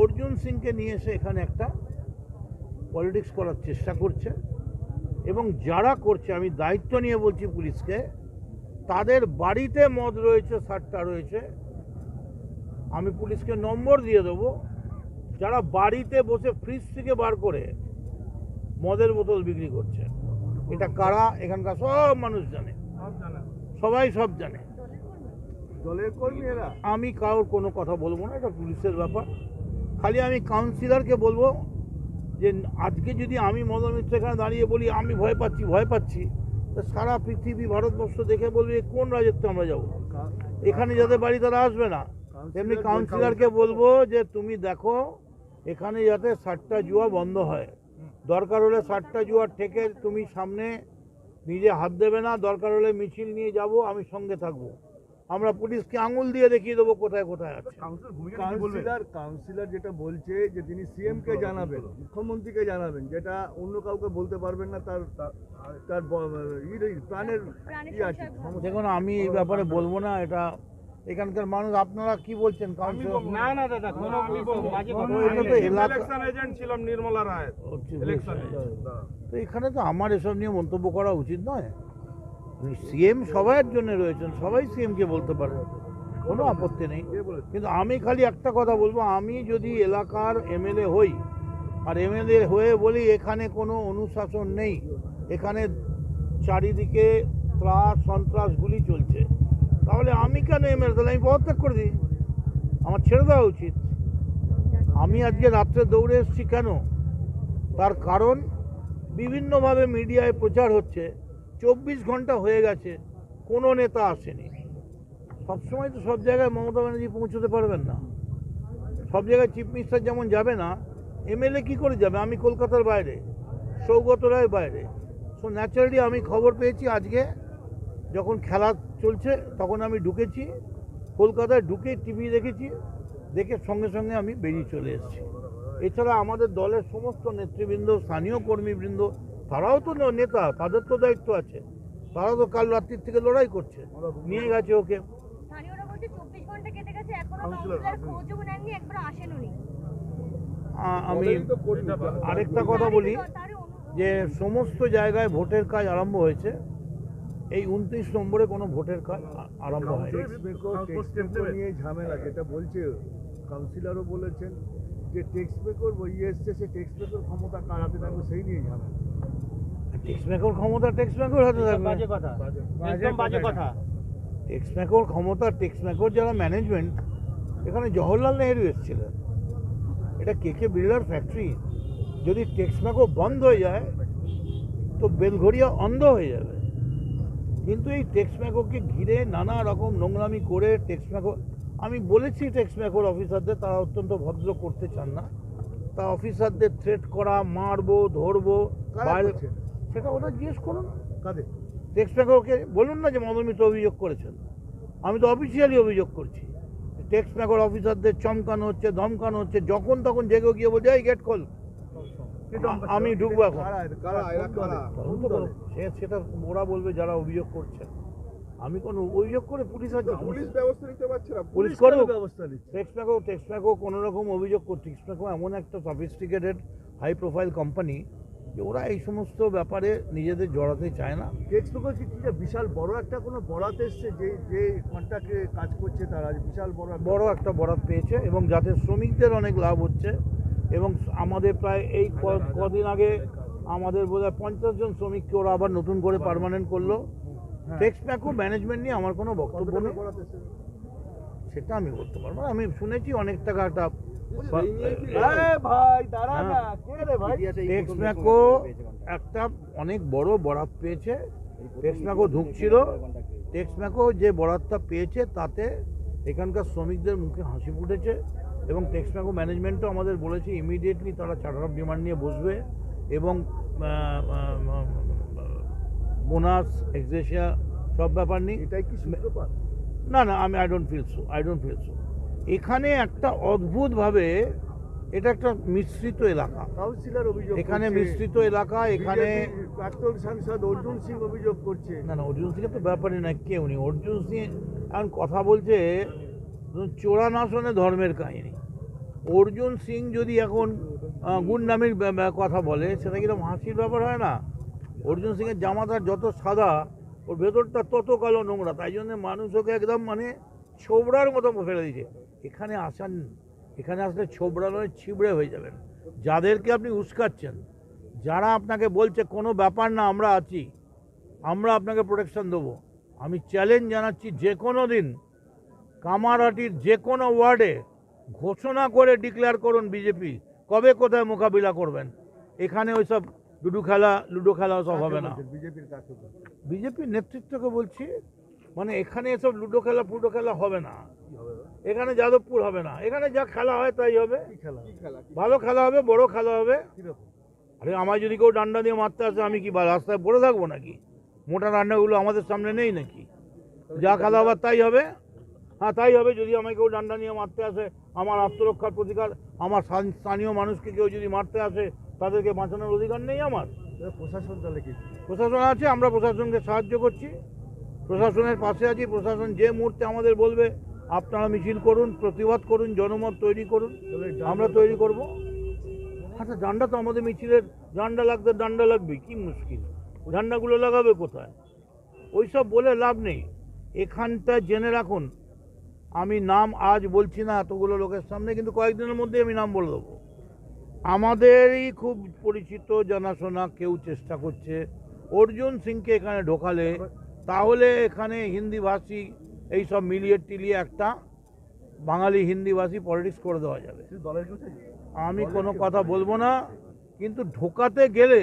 অর্জুন সিংকে নিয়ে এসে এখানে একটা পলিটিক্স করার চেষ্টা করছে। এবং যারা করছে আমি দায়িত্ব নিয়ে বলছি পুলিশকে তাদের বাড়িতে মদ রয়েছে সারটা রয়েছে। আমি পুলিশকে নম্বর দিয়ে দেবো। যারা বাড়িতে বসে ফ্রিজ থেকে বার করে মদের বোতল বিক্রি করছে এটা কারা? এখানকার সব মানুষ জানে। সবাই সব জানে। দলের কর্মী এরা আমি কারোর কোনো কথা বলব না এটা পুলিশের ব্যাপার। খালি আমি কাউন্সিলরকে বলব যে আজকে যদি আমি মদন মিত্র এখানে দাঁড়িয়ে বলি আমি ভয় পাচ্ছি ভয় পাচ্ছি তা সারা পৃথিবী ভারতবর্ষ দেখে বলবে কোন রাজত্বে আমরা যাব? এখানে যাদের বাড়ি তারা আসবে না। তেমনি কাউন্সিলরকে বলব যে তুমি দেখো এখানে যাতে সাতটা জুয়া বন্ধ হয়। দরকার হলে সাতটা জুয়ার ঠেকে তুমি সামনে নিজে হাত দেবে না দরকার হলে মিছিল নিয়ে যাব আমি সঙ্গে থাকব। আমরা পুলিশকে আঙুল দিয়ে দেখিয়ে দেবো কোথায় কোথায় আছে। কাউন্সিলর কাউন্সিলর যেটা বলছে যে তিনি সিএম কে জানাবেন মুখ্যমন্ত্রীকে জানাবেন যেটা অন্য কাউকে বলতে পারবেন না তার তার প্রাণের কি আছে দেখুন আমি এই ব্যাপারে বলব না এটা এখানকার মানুষ আপনারা কি বলছেন না। না দাদা কোনো আমি বলব বাজে কথা। তো এটা তো এলাকা ইলেকশন এজেন্ট ছিলাম নির্মলা রায়। ইলেকশন তো এখানে তো আমার এসব নিয়ে মন্তব্য করা উচিত নয়। সিএম সবার জন্য রয়েছেন সবাই সিএমকে বলতে পারে কোনো আপত্তি নেই। কিন্তু আমি খালি একটা কথা বলব আমি যদি এলাকার এমএলএ হই আর এমএলএ হয়ে বলি এখানে কোনো অনুশাসন নেই এখানে চারিদিকে ত্রাস সন্ত্রাসগুলি চলছে তাহলে আমি কেন এমএলএ? তাহলে আমি পদত্যাগ করে দিই। আমার ছেড়ে দেওয়া উচিত। আমি আজকে রাত্রে দৌড়ে এসেছি কেন? তার কারণ বিভিন্নভাবে মিডিয়ায় প্রচার হচ্ছে। চব্বিশ ঘণ্টা হয়ে গেছে, কোনো নেতা আসেনি। সবসময় তো সব জায়গায় মমতা ব্যানার্জি পৌঁছতে পারবেন না। সব জায়গায় চিফ মিনিস্টার যেমন যাবে না, এমএলএ কী করে যাবে? আমি কলকাতার বাইরে, সৌগত রায় বাইরে। সো ন্যাচারালি আমি খবর পেয়েছি আজকে, যখন খেলা চলছে, তখন আমি ঢুকেছি, কলকাতায় ঢুকে টিভি দেখেছি, দেখে সঙ্গে সঙ্গে আমি বেরিয়ে চলে এসেছি। এছাড়া আমাদের দলের সমস্ত নেতৃবৃন্দ, স্থানীয় কর্মীবৃন্দ তারাও তো নেতা তাদের তো দায়িত্ব আছে। তারা তো কাল রাত্রির থেকে লড়াই করছে। নিয়ে গেছে ওকে। স্থানীয়রা বলছে চব্বিশ ঘণ্টা কেটে গেছে এখনও কাউন্সিলর খোঁজও নেননি একবার আসেন উনি আ- আমি আরেকটা কথা বলি যে সমস্ত জায়গায় ভোটের কাজ আরম্ভ হয়েছে। এই উনত্রিশ নম্বরে কোনো ভোটের কাজ আরম্ভ নিয়ে ঝামেলা যেটা বলছে কাউন্সিলরও বলেছেন। যে টেক্সট পেকোর বই এসছে সে টেক্সট পেকোর ক্ষমতা কার হাতে থাকবে সেই নিয়ে ঝামেলা টেক্স ম্যাকোর ক্ষমতা টেক্স ম্যাকোর হাতে থাকবে? বাজে কথা। একদম বাজে কথা। টেক্স ম্যাকোর ক্ষমতা টেক্স ম্যাকোর যারা ম্যানেজমেন্ট এখানে জওহরলাল নেহেরু এসেছিলেন এটা কে কে বিড়লার ফ্যাক্টরি যদি টেক্স ম্যাকো বন্ধ হয়ে যায় তো বেলঘরিয়া অন্ধ হয়ে যাবে। কিন্তু এই টেক্স ম্যাকোকে ঘিরে নানা রকম নোংরামি করে টেক্স ম্যাকো আমি বলেছি টেক্স ম্যাকোর অফিসারদের তারা অত্যন্ত ভদ্র করতে চান না। তা অফিসারদের থ্রেট করা মারবো ধরবো বাইরে সেটা ওটা জিজ্ঞেস করুন। কাদের? টেক্স ম্যাকোরকে বলুন না যে মদন মিত্র অভিযোগ করেছেন। আমি তো অফিসিয়ালি অভিযোগ করছি। টেক্স ম্যাকোর অফিসারদের চমকানো হচ্ছে ধমকানো হচ্ছে যখন তখন জেগে গিয়ে বলছে এই গেট খোল আমি ঢুকবো এখন। সেটা ওরা বলবে যারা অভিযোগ করছে। আমি কোনো অভিযোগ করে পুলিশ আছে পুলিশ ব্যবস্থা নিতে পারছে না পুলিশ। কেন ব্যবস্থা নিচ্ছে? টেক্স ম্যাকো টেক্স ম্যাকো কোনো রকম অভিযোগ করে টেক্স ম্যাকো এমন একটা সফিস্টিকেটেড হাই প্রোফাইল কোম্পানি যে ওরা এই সমস্ত ব্যাপারে নিজেদের জড়াতে চায় না। টেক্সট পেকো কি কি যে বিশাল বড় একটা কোনো বরাত এসছে যে যে কন্ট্রাক্টে কাজ করছে তারা বিশাল বড় বড় একটা বরাত পেয়েছে এবং যাতে শ্রমিকদের অনেক লাভ হচ্ছে এবং আমাদের প্রায় এই কদিন আগে আমাদের বোধ হয় পঞ্চাশ জন শ্রমিককে ওরা আবার নতুন করে পার্মানেন্ট করল। টেক্স ম্যাকো ম্যানেজমেন্ট নিয়ে আমার কোনো বক্তব্য নেই। সেটা আমি বলতে পারব। আমি শুনেছি অনেক টাকা একটা আরে ভাই দাঁড়া না। হ্যাঁ। কে রে ভাই? টেক্স ম্যাকো একটা অনেক বড় বরাত পেয়েছে। টেক্স ম্যাকো ঢুকছিল। টেক্স ম্যাকো যে বরাতটা পেয়েছে তাতে এখানকার শ্রমিকদের মুখে হাসি ফুটেছে এবং টেক্স ম্যাকো ম্যানেজমেন্টও আমাদের বলেছে ইমিডিয়েটলি তারা চার্টার অফ ডিমান্ড নিয়ে বসবে এবং বোনাস এক্সেশিয়া সব ব্যাপার নেই। এটাই কি না না আমি I don't feel so I don't feel so এখানে একটা অদ্ভুতভাবে এটা একটা মিশ্রিত এলাকা। কাউন্সিলর অভিযোগ এখানে মিশ্রিত এলাকা এখানে প্রাক্তন সাংসদ অর্জুন সিং অভিযোগ করছে। না না অর্জুন সিংয়ের তো ব্যাপারই না কে উনি? অর্জুন সিং এখন কথা বলছে চোরা না শোনে ধর্মের কাহিনী। অর্জুন সিং যদি এখন গুন্ডামির কথা বলে সেটা কীরকম হাসির ব্যাপার হয় না? অর্জুন সিংয়ের জামাটা যত সাদা, ওর ভেতরটা তত কালো নোংরা। তাই জন্য মানুষ ওকে একদম মানে ছোবড়ার মতো ফেলে দিয়েছে। এখানে আসান, এখানে আসলে ছোবড়া নয়, ছিবড়ে হয়ে যাবেন। যাদেরকে আপনি উস্কাচ্ছেন, যারা আপনাকে বলছে, কোনো ব্যাপার না, আমরা আছি, আমরা আপনাকে প্রোটেকশন দেবো। আমি চ্যালেঞ্জ জানাচ্ছি যে কোনো দিন কামারহাটির যে কোনো ওয়ার্ডে ঘোষণা করে ডিক্লেয়ার করুন বিজেপি কবে কোথায় মোকাবিলা করবেন? এখানে ওইসব লুডো খেলা লুডো খেলা সব হবে না। বিজেপির কাছে বিজেপির নেতৃত্বকে বলছি মানে এখানে এসব লুডো খেলা ফুডো খেলা হবে না। এখানে যাদবপুর হবে না। এখানে যা খেলা হয় তাই হবে। ভালো খেলা হবে বড় খেলা হবে। আরে আমার যদি কেউ ডান্ডা দিয়ে মারতে আসে আমি কি বা রাস্তায় পড়ে থাকব নাকি? মোটা ডান্ডাগুলো আমাদের সামনে নেই নাকি? যা খেলা হবার তাই হবে। হ্যাঁ তাই হবে। যদি আমাকে কেউ ডান্ডা নিয়ে মারতে আসে আমার আত্মরক্ষার প্রতিকার আমার স্থানীয় মানুষকে কেউ যদি মারতে আসে তাদেরকে বাঁচানোর অধিকার নেই আমার। প্রশাসন তাহলে কি? প্রশাসন আছে আমরা প্রশাসনকে সাহায্য করছি। প্রশাসনের পাশে আছি প্রশাসন যে মুহূর্তে আমাদের বলবে আপনারা মিছিল করুন প্রতিবাদ করুন জনমত তৈরি করুন আমরা তৈরি করব। আচ্ছা ডান্ডা তো আমাদের মিছিলের ডান্ডা লাগতে ডান্ডা লাগবে কি মুশকিল। ডান্ডাগুলো লাগাবে কোথায়? ওইসব বলে লাভ নেই। এখানটা জেনে রাখুন আমি নাম আজ বলছি না এতগুলো লোকের সামনে কিন্তু কয়েকদিনের মধ্যে আমি নাম বলে দেবো। আমাদেরই খুব পরিচিত জানাশোনা কেউ চেষ্টা করছে। অর্জুন সিংকে এখানে ঢোকালে তাহলে এখানে হিন্দিভাষী এই সব মিলিয়ে টিলিয়ে একটা বাঙালি হিন্দিভাষী পলিটিক্স করে দেওয়া যাবে। আমি কোনো কথা বলব না কিন্তু ঢোকাতে গেলে